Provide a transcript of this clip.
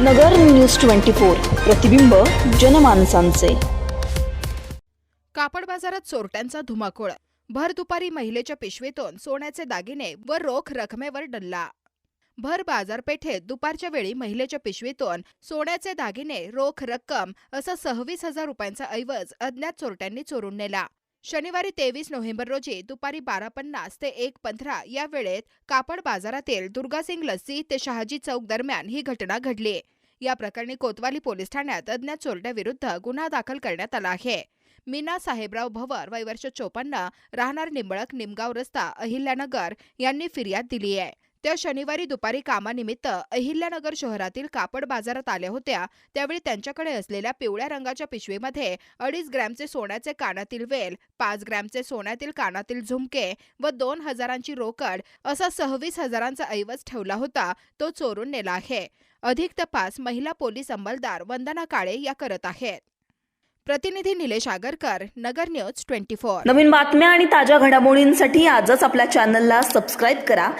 नगर news twenty four प्रतिबिंब जनमानसांचे. कापड बाजारात चोरट्यांचा धुमाकूळ. भर दुपारी महिलेच्या पिशवीतून सोन्याचे दागिने व रोख रकमेवर डल्ला. भर बाजारपेठेत दुपारच्या वेळी महिलेच्या पिशवीतून सोन्याचे दागिने रोख रक्कम असा सव्वीस हजार रुपयांचा ऐवज अज्ञात चोरट्यांनी चोरून नेला. शनिवारी तेवीस नोव्हेंबर रोजी दुपारी बारा पन्नास ते एक पंधरा या वेळेत कापड बाजारातील दुर्गासिंग लस्सी ते शहाजी चौक दरम्यान ही घटना घडली. या प्रकरणी कोतवाली पोलीस ठाण्यात अज्ञात चोरट्याविरुद्ध गुन्हा दाखल करण्यात आला आहे. मीना साहेबराव भवर वय वर्ष चोपन्न राहणार निंबळक निमगाव रस्ता अहिल्यानगर यांनी फिर्याद दिली आहे. त्या शनिवारी दुपारी कामानिमित्त अहिल्यानगर शहरातील कापड बाजारात आल्या होत्या. त्यावेळी त्यांच्याकडे असलेल्या पिवळ्या रंगाच्या पिशवीमध्ये अडीच ग्रॅमचे सोन्याचे कानातील वेल पाच ग्रॅमचे सोन्यातील कानातील झुमके व दोन हजारांची रोकड असा सव्वीस हजारांचा ऐवज ठेवला होता तो चोरून नेला आहे. अधिक तपास महिला पोलीस अंमलदार वंदना काळे या करत आहेत. प्रतिनिधी Nilesh Agarkar Nagar news twenty four. नवीन बातम्या आणि ताज्या घडामोडींसाठी आजच आपल्या चॅनलला सबस्क्राईब करा.